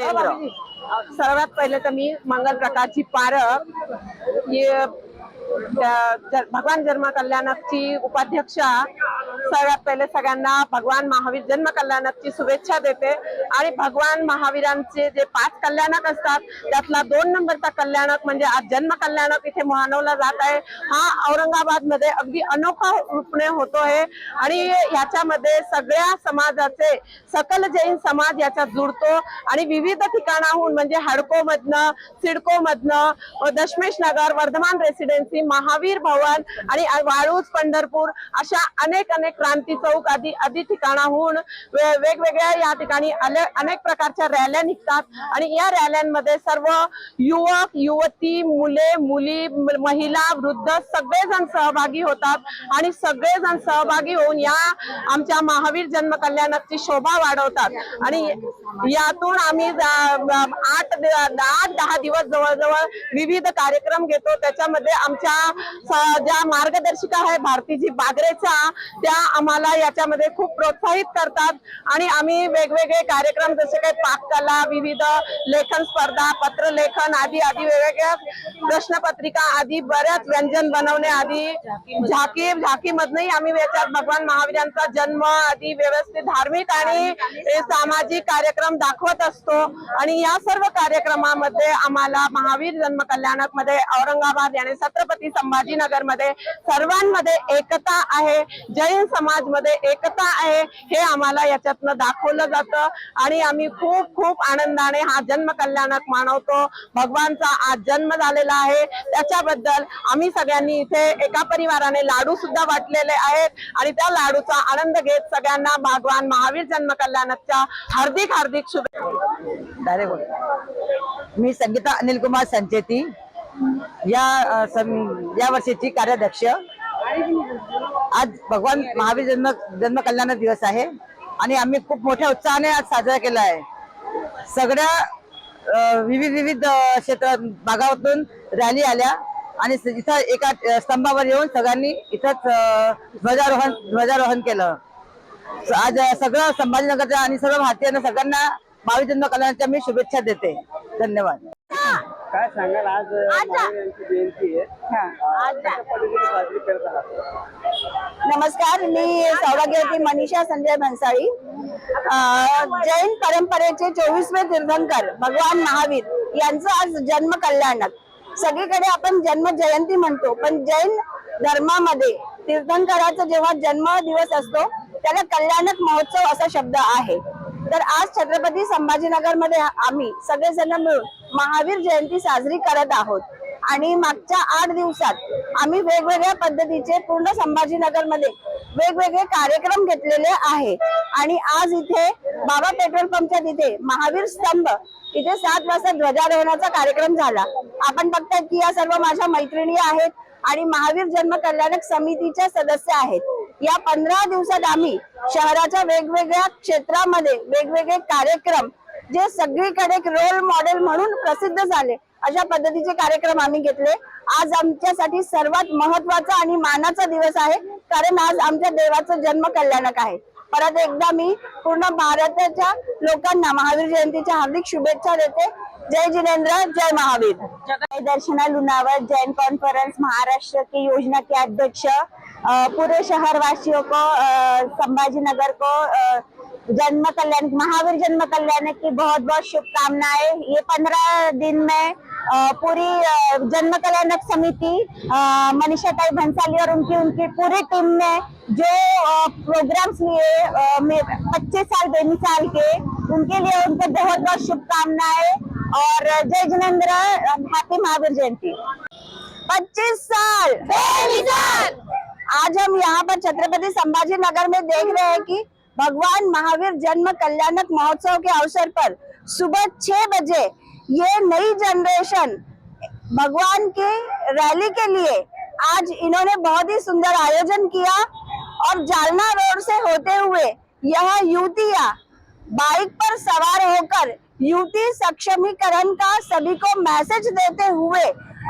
सर्वात पहिले तर मी मंगल प्रकारची पारख त्या- भगवान जन्म कल्याणकची उपाध्यक्षा सगळ्यात पहिले सगळ्यांना भगवान महावीर जन्म कल्याणकची शुभेच्छा देते. आणि भगवान महावीरांचे जे पाच कल्याणक असतात त्यातला दोन नंबरचा कल्याणक म्हणजे आज जन्म कल्याणक इथे मानवला जात आहे. हा औरंगाबादमध्ये अगदी अनोखा रूपणे होतोय. आणि ह्याच्यामध्ये सगळ्या समाजाचे सकल जैन समाज याच्यात जुडतो. आणि विविध ठिकाणाहून म्हणजे हडको मधनं सिडको मधनं दशमेश नगर वर्धमान रेसिडेन्सी महावीर भवन आणि वाळूज पंढरपूर अशा अनेक अनेक क्रांती चौक आदी आदी ठिकाणाहून वेगवेगळ्या या ठिकाणी अनेक प्रकारच्या रॅल्या निघतात. आणि या रॅल्यांमध्ये सर्व युवक युवती मुले मुली महिला वृद्ध सगळेजण सहभागी होतात. आणि सगळेजण सहभागी होऊन या आमच्या महावीर जन्म कल्याणाची शोभा वाढवतात. आणि यातून आम्ही आठ आठ दहा दिवस जवळजवळ विविध कार्यक्रम घेतो. त्याच्यामध्ये आमच्या स- ज्या मार्गदर्शिका आहे भारतीजी बागरेचा त्या आम्हाला याच्यामध्ये खूप प्रोत्साहित करतात. आणि आम्ही वेगवेगळे कार्यक्रम जसे काही पाककला विविध लेखन स्पर्धा पत्रलेखन आदी आदी वेगवेगळ्या प्रश्नपत्रिका आदी बऱ्याच व्यंजन बनवणे आदी झाकी झाकी मधनही आम्ही याच्यात भगवान महावीरांचा जन्म आदी व्यवस्थित धार्मिक आणि सामाजिक कार्यक्रम दाखवत असतो. आणि या सर्व कार्यक्रमामध्ये आम्हाला महावीर जन्म कल्याणकमध्ये औरंगाबाद याने छत्रपती संभाजीनगरमध्ये सर्वांमध्ये एकता आहे जैन समाजमध्ये एकता आहे हे आम्हाला याच्यातनं दाखवलं जातं. आणि आम्ही खूप खूप आनंदाने हा जन्म कल्याणक मानवतो. भगवानचा आज जन्म झालेला आहे. त्याच्याबद्दल आम्ही सगळ्यांनी इथे एका परिवाराने लाडू सुद्धा वाटलेले आहेत. आणि त्या लाडूचा आनंद घेत सगळ्यांना भगवान महावीर जन्म कल्याणकच्या हार्दिक हार्दिक शुभेच्छा. मी संगीता अनिल कुमार संचेती. या सं- या वर्षीची कार्याध्यक्ष. आज भगवान महावीर जन्म जन्म कल्याण दिवस आहे. आणि आम्ही खूप मोठ्या उत्साहाने आज साजरा केला आहे. सगळ्या विविध विविध क्षेत्र क्षेत्रात भागातून रॅली आल्या. आणि इथं एका स्तंभावर येऊन सगळ्यांनी इथंच ध्वजारोहण ध्वजारोहण केलं. आज सगळं संभाजीनगरच्या आणि सर्व भारतीयांना सगळ्यांना महावीर जन्म कल्याणाच्या मी शुभेच्छा देते. धन्यवाद. काय सांगाल? आज महावीर यांची जयंती आहे. आज. कशा पद्धतीने साजरी करत? आहात नमस्कार मी सौभाग्यवती मनीषा संजय भन्साळी. अं, जैन परंपरेचे चोवीसवे तीर्थंकर भगवान महावीर यांचं आज जन्म कल्याणक सगळीकडे आपण जन्म जयंती म्हणतो पण जैन धर्मामध्ये तीर्थंकराचा जेव्हा जन्म दिवस असतो त्याला कल्याणक महोत्सव असा शब्द आहे. तर आज छत्रपती संभाजीनगरमध्ये आम्ही सगळेजण मिळून महावीर जयंती साजरी करत आहोत. आणि मागच्या आठ दिवसात आम्ही वेगवेगळ्या पद्धतीचे पूर्ण संभाजीनगरमध्ये वेगवेगळे कार्यक्रम घेतलेले आहे. आणि आज इथे बाबा पेट्रोल पंपच्या तिथे महावीर स्तंभ इथे सात वाजता ध्वजारोहणाचा कार्यक्रम झाला. आपण बघताय की या सर्व माझ्या मैत्रिणी आहेत आणि महावीर जन्म कल्याणक समितीच्या सदस्य आहेत. या पंधरा दिवसात आम्ही शहराच्या वेगवेगळ्या क्षेत्रामध्ये वेगवेगळे कार्यक्रम जे सगळीकडे एक रोल मॉडेल म्हणून प्रसिद्ध झाले. अशा पद्धतीचे कार्यक्रम आम्ही घेतले. आज आमच्यासाठी सर्वात महत्त्वाचा आणि मानाचा दिवस आहे. कारण आज आमच्या देवाचं जन्म कल्याणक आहे. परत एकदा मी पूर्ण भारताच्या लोकांना महावीर जयंतीच्या हार्दिक शुभेच्छा देते. जय जिनेंद्र जय महावीर. जय दर्शना लुनावत जैन कॉन्फ्रेंस महाराष्ट्र की योजना के अध्यक्ष पूरे शहर वासियों को संभाजी नगर को जन्म कल्याण महावीर जन्म कल्याण की बहुत बहुत शुभकामनाएँ। ये पंद्रह दिन में पूरी जन्म कल्याणक समिति मनीषा ताई भंसाली और उनकी उनकी पूरी टीम ने जो प्रोग्राम्स लिए पच्चीस साल बेमिसाल के उनके लिए उनको बहुत बहुत शुभकामनाएँ और जय जिनेन्द्र हैप्पी महावीर जयंती। पच्चीस साल! आज हम यहाँ पर छत्रपति संभाजी नगर में देख रहे हैं कि भगवान महावीर जन्म कल्याणक महोत्सव के अवसर पर सुबह छह बजे ये नई जनरेशन भगवान की रैली के लिए आज इन्होंने बहुत ही सुंदर आयोजन किया और जालना रोड से होते हुए यह युवतियाँ बाइक पर सवार होकर युवती सक्षमीकरण का सभी को मैसेज देते हुए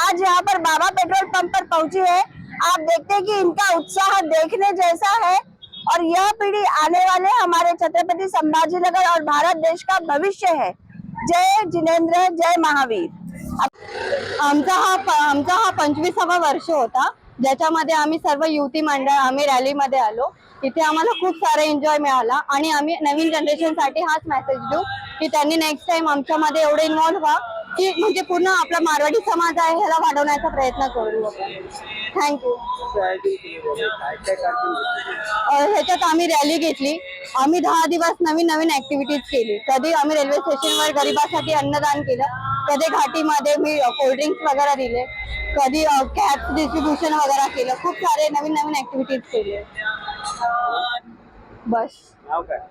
आज यहाँ पर बाबा पेट्रोल पंप पर पहुँची है। आप देखते हैं कि इनका उत्साह देखने जैसा है। और यह पीढ़ी आने वाले हमारे छत्रपति संभाजीनगर और भारत देश का भविष्य है। जय जिनेंद्र जय महावीर। आमचा हा आमचा हा पंचवीसावा वर्ष होता ज्याच्यामध्ये आम्ही सर्व युवती मंडळ आम्ही रॅलीमध्ये आलो. इथे आम्हाला खूप सारा एन्जॉय मिळाला आणि आम्ही नवीन जनरेशनसाठी हाच मेसेज देऊ की त्यांनी नेक्स्ट टाइम आमच्यामध्ये एवढे इन्व्हॉल्व्ह व्हा. की म्हणजे पूर्ण आपला मारवाडी समाज आहे ह्याला वाढवण्याचा प्रयत्न करू थँक्यू? ह्याच्यात आम्ही रॅली घेतली. आम्ही दहा दिवस नवीन नवीन ऍक्टिव्हिटीज केली. कधी आम्ही रेल्वे स्टेशनवर गरिबासाठी अन्नदान केलं. कधी घाटीमध्ये मी कोल्ड्रिंक्स वगैरे दिले. कधी कॅब डिस्ट्रीब्युशन वगैरे केलं. खूप सारे नवीन नवीन ऍक्टिव्हिटीज केले. बस.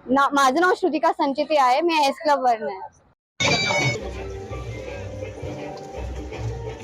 ना माझं नाव श्रुतिका संचिती आहे. मी एस क्लब वरन आहे.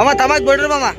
மாமா தமாக்கு போயிட்டு மாமா